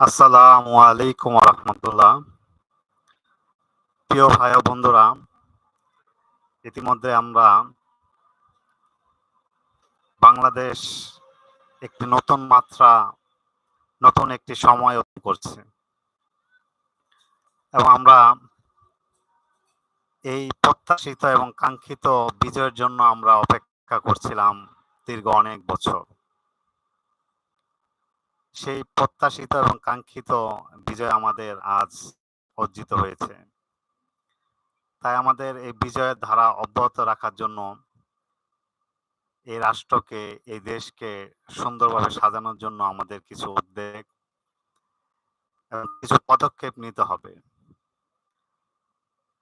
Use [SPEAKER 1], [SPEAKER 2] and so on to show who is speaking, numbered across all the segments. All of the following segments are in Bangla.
[SPEAKER 1] আসসালামু আলাইকুম রহমতুল্লাহ। প্রিয় ভাই বন্ধুরা, ইতিমধ্যে আমরা বাংলাদেশ একটি নতুন মাত্রা, নতুন একটি সময় করছে। এবং আমরা এই প্রত্যাশিত এবং কাঙ্ক্ষিত বিজয়ের জন্য আমরা অপেক্ষা করছিলাম দীর্ঘ অনেক বছর। সেই প্রত্যাশিত এবং কাঙ্ক্ষিত বিজয় আমাদের আজ অর্জিত হয়েছে। তাই আমাদের এই বিজয়ের ধারা অব্যাহত রাখার জন্য এই রাষ্ট্রকে, এই দেশকে সুন্দরভাবে সাজানোর জন্য আমাদের কিছু উদ্যোগ এবং কিছু পদক্ষেপ নিতে হবে।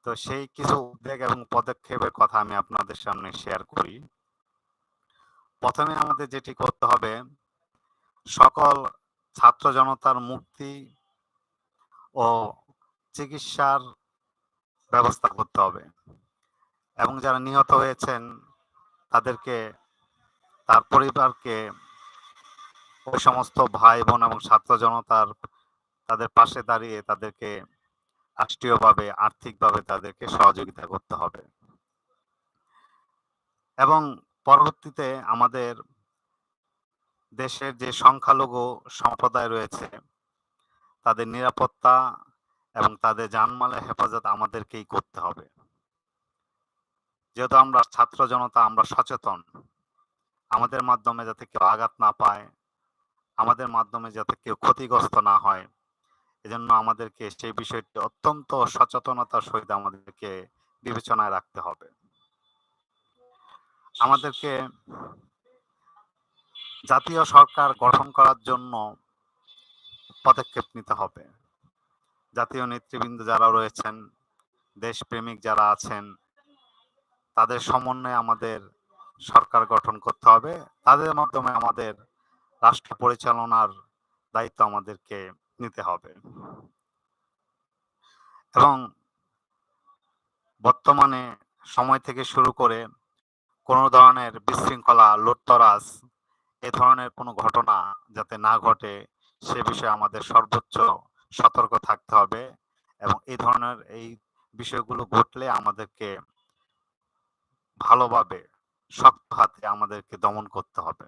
[SPEAKER 1] তো সেই কিছু উদ্বেগ এবং পদক্ষেপের কথা আমি আপনাদের সামনে শেয়ার করি। প্রথমে আমাদের যেটি করতে হবে, সকল ছাত্র জনতার মুক্তি ও চিকিৎসার ব্যবস্থা করতে হবে। এবং যারা নিহত হয়েছেন, তাদেরকে, তার পরিবারকে, ওই সমস্ত ভাই বোন এবং ছাত্র জনতার তাদের পাশে দাঁড়িয়ে তাদেরকে রাষ্ট্রীয়ভাবে, আর্থিকভাবে তাদেরকে সহযোগিতা করতে হবে। এবং পরবর্তীতে আমাদের দেশের যে সংখ্যালঘু সম্প্রদায় রয়েছে, তাদের নিরাপত্তা এবং তাদের জানমালের হেফাজত আমাদেরকেই করতে হবে। যেহেতু আমরা ছাত্র জনতা, আমরা সচেতন, আমাদের মাধ্যমে যাতে কেউ আঘাত না পায়, আমাদের মাধ্যমে যাতে কেউ ক্ষতিগ্রস্ত না হয়, এজন্য আমাদেরকে সেই বিষয়টি অত্যন্ত সচেতনতার সহিত আমাদেরকে বিবেচনায় রাখতে হবে। আমাদেরকে জাতীয় সরকার গঠন করার জন্য পদক্ষেপ নিতে হবে। জাতীয় নেতৃবৃন্দ যারা রয়েছেন, দেশপ্রেমিক যারা আছেন, তাদের সমন্বয়ে আমাদের সরকার গঠন করতে হবে। তাদের মাধ্যমে আমাদের রাষ্ট্র পরিচালনার দায়িত্ব আমাদেরকে নিতে হবে। এবং বর্তমানে সময় থেকে শুরু করে কোনো ধরনের বিশৃঙ্খলা, লুটতরাজ এ ধরনের কোনো ঘটনা যাতে না ঘটে, সে বিষয়ে আমাদের সর্বোচ্চ সতর্ক থাকতে হবে এবং এই ধরনের এই বিষয়গুলো ঘটলে আমাদেরকে ভালোভাবে শক্ত হাতে আমাদেরকে দমন করতে হবে।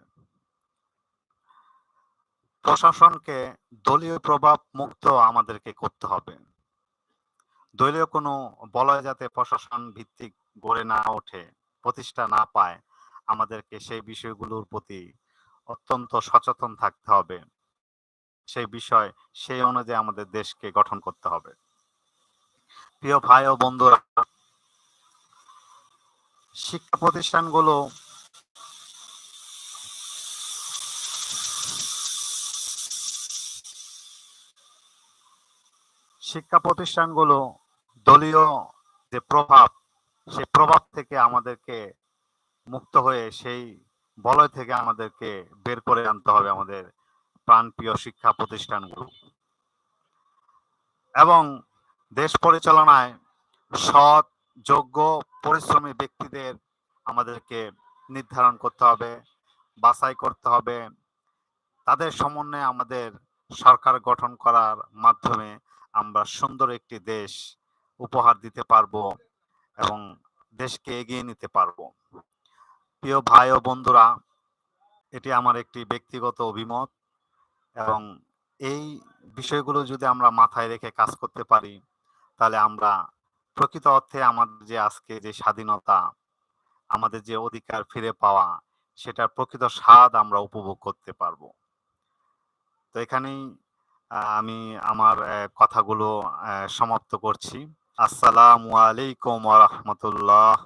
[SPEAKER 1] প্রশাসনকে দলীয় প্রভাব মুক্ত আমাদেরকে করতে হবে। দলীয় কোনো বলয় যাতে প্রশাসন ভিত্তিক গড়ে না ওঠে, প্রতিষ্ঠা না পায়, আমাদেরকে সেই বিষয়গুলোর প্রতি অত্যন্ত সচেতন থাকতে হবে। সেই বিষয় সেই অনুযায়ী আমাদের দেশকে গঠন করতে হবে। প্রিয় ভাই ও বন্ধুরা, শিক্ষা প্রতিষ্ঠানগুলো শিক্ষা প্রতিষ্ঠানগুলো দলীয় যে প্রভাব সেই প্রভাব থেকে আমাদেরকে মুক্ত হয়ে সেই বলয় থেকে আমাদেরকে বের করে আনতে হবে আমাদের প্রাণপ্রিয় শিক্ষা প্রতিষ্ঠানগুলো। এবং দেশ পরিচালনায় সৎ, যোগ্য, পরিশ্রমী ব্যক্তিদের আমাদেরকে নির্ধারণ করতে হবে, বাছাই করতে হবে। তাদের সমন্বয়ে আমাদের সরকার গঠন করার মাধ্যমে আমরা সুন্দর একটি দেশ উপহার দিতে পারব এবং দেশকে এগিয়ে নিতে পারব। প্রিয় ভাই ও বন্ধুরা, এটি আমার একটি ব্যক্তিগত অভিমত এবং এই বিষয়গুলো যদি আমরা মাথায় রেখে কাজ করতে পারি, তাহলে আমরা প্রকৃত অর্থে আমাদের যে আজকে যে স্বাধীনতা, আমাদের যে অধিকার ফিরে পাওয়া, সেটার প্রকৃত স্বাদ আমরা উপভোগ করতে পারব। তো এখানেই আমি আমার কথাগুলো সমাপ্ত করছি। আসসালামু আলাইকুম রহমতুল্লাহ।